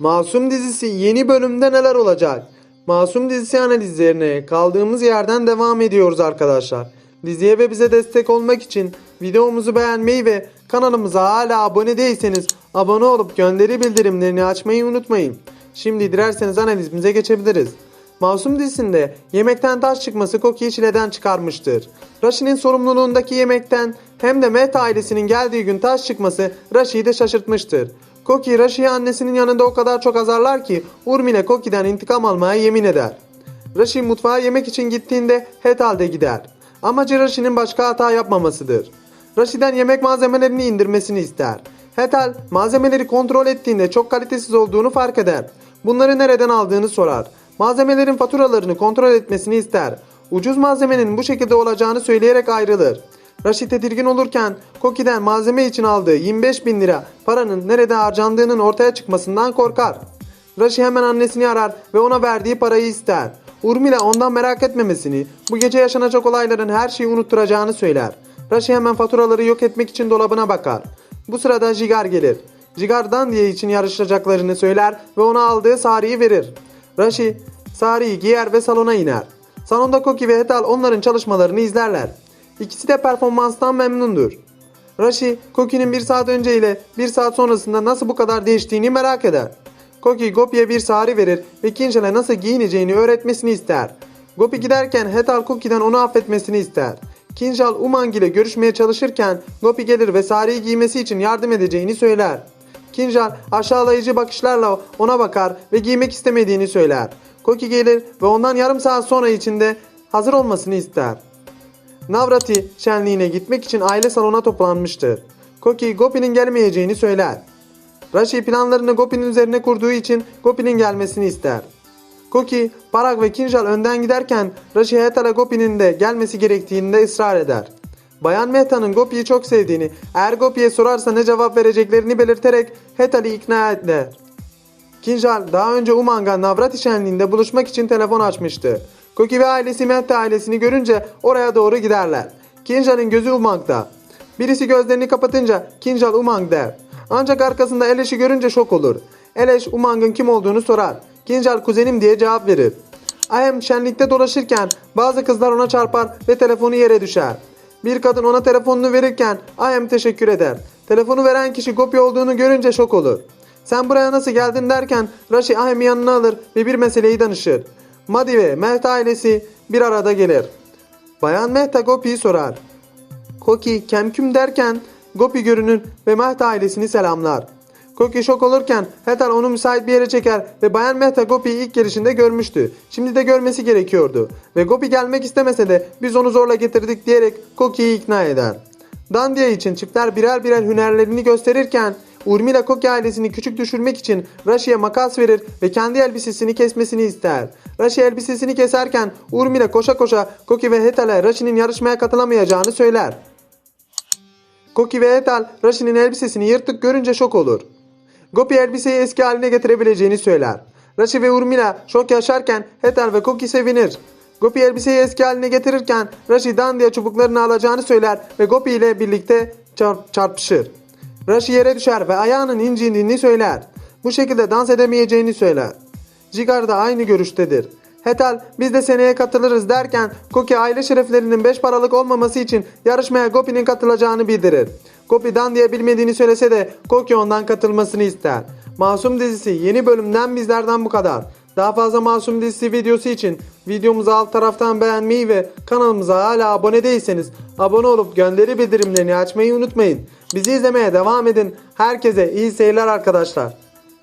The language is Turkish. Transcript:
Masum dizisi yeni bölümde neler olacak? Masum dizisi analizlerine kaldığımız yerden devam ediyoruz arkadaşlar. Diziye ve bize destek olmak için videomuzu beğenmeyi ve kanalımıza hala abone değilseniz abone olup gönderi bildirimlerini açmayı unutmayın. Şimdi dilerseniz analizimize geçebiliriz. Masum dizisinde yemekten taş çıkması Koki'yi çileden çıkarmıştır. Rashi'nin sorumluluğundaki yemekten hem de Met ailesinin geldiği gün taş çıkması Rashi'yi de şaşırtmıştır. Koki Rashi'yi annesinin yanında o kadar çok azarlar ki Urmile Koki'den intikam almaya yemin eder. Rashi mutfağa yemek için gittiğinde Hetal de gider. Amacı Rashi'nin başka hata yapmamasıdır. Rashi'den yemek malzemelerini indirmesini ister. Hetal malzemeleri kontrol ettiğinde çok kalitesiz olduğunu fark eder. Bunları nereden aldığını sorar. Malzemelerin faturalarını kontrol etmesini ister. Ucuz malzemenin bu şekilde olacağını söyleyerek ayrılır. Rashi tedirgin olurken Koki'den malzeme için aldığı 25 bin lira paranın nerede harcandığının ortaya çıkmasından korkar. Rashi hemen annesini arar ve ona verdiği parayı ister. Urmila ondan merak etmemesini, bu gece yaşanacak olayların her şeyi unutturacağını söyler. Rashi hemen faturaları yok etmek için dolabına bakar. Bu sırada Jigar gelir. Jigar Dandiye için yarışacaklarını söyler ve ona aldığı sariyi verir. Rashi sariyi giyer ve salona iner. Salonda Koki ve Hetal onların çalışmalarını izlerler. İkisi de performanstan memnundur. Rashi, Koki'nin bir saat önce ile bir saat sonrasında nasıl bu kadar değiştiğini merak eder. Koki, Gopi'ye bir sari verir ve Kinjal'e nasıl giyineceğini öğretmesini ister. Gopi giderken Hetal Koki'den onu affetmesini ister. Kinjal Umang ile görüşmeye çalışırken Gopi gelir ve sariyi giymesi için yardım edeceğini söyler. Kinjal aşağılayıcı bakışlarla ona bakar ve giymek istemediğini söyler. Koki gelir ve ondan yarım saat sonra içinde hazır olmasını ister. Navrati şenliğine gitmek için aile salona toplanmıştır. Koki Gopi'nin gelmeyeceğini söyler. Rashi planlarını Gopi'nin üzerine kurduğu için Gopi'nin gelmesini ister. Koki, Parag ve Kinjal önden giderken Rashi Hetal'a Gopi'nin de gelmesi gerektiğinde ısrar eder. Bayan Mehta'nın Gopi'yi çok sevdiğini, eğer Gopi'ye sorarsa ne cevap vereceklerini belirterek Hetal'i ikna eder. Kinjal daha önce Umang'a Navrati şenliğinde buluşmak için telefon açmıştı. Koki ve ailesi Mehta ailesini görünce oraya doğru giderler. Kinjal'in gözü Umang'da. Birisi gözlerini kapatınca Kinjal Umang der. Ancak arkasında Eleş'i görünce şok olur. Eleş Umang'ın kim olduğunu sorar. Kinjal kuzenim diye cevap verir. Ahem şenlikte dolaşırken bazı kızlar ona çarpar ve telefonu yere düşer. Bir kadın ona telefonunu verirken Ahem teşekkür eder. Telefonu veren kişi Gopi olduğunu görünce şok olur. Sen buraya nasıl geldin derken Rashi Ahem'i yanına alır ve bir meseleyi danışır. Madi ve Mehta ailesi bir arada gelir. Bayan Mehta Gopi'yi sorar. Koki kemküm derken Gopi görünür ve Mehta ailesini selamlar. Koki şok olurken Hetal onu müsait bir yere çeker ve Bayan Mehta Gopi'yi ilk gelişinde görmüştü. Şimdi de görmesi gerekiyordu. Ve Gopi gelmek istemese de biz onu zorla getirdik diyerek Koki'yi ikna eder. Dandiya için çiftler birer birer hünerlerini gösterirken Urmila Koki ailesini küçük düşürmek için Rashi'ye makas verir ve kendi elbisesini kesmesini ister. Rashi elbisesini keserken Urmila koşa koşa Koki ve Hetal'e Rashi'nin yarışmaya katılamayacağını söyler. Koki ve Hetal Rashi'nin elbisesini yırtık görünce şok olur. Gopi elbiseyi eski haline getirebileceğini söyler. Rashi ve Urmila şok yaşarken Hetal ve Koki sevinir. Gopi elbiseyi eski haline getirirken Rashi Dandiya çubuklarını alacağını söyler ve Gopi ile birlikte çarp- çarpışır. Rashi yere düşer ve ayağının incindiğini söyler. Bu şekilde dans edemeyeceğini söyler. Jigar da aynı görüştedir. Hetal biz de seneye katılırız derken Koki aile şereflerinin beş paralık olmaması için yarışmaya Gopi'nin katılacağını bildirir. Gopi Dan diye bilmediğini söylese de Koki ondan katılmasını ister. Masum dizisi yeni bölümden bizlerden bu kadar. Daha fazla Masum dizisi videosu için videomuzu alt taraftan beğenmeyi ve kanalımıza hala abone değilseniz abone olup gönderi bildirimlerini açmayı unutmayın. Bizi izlemeye devam edin. Herkese iyi seyirler arkadaşlar.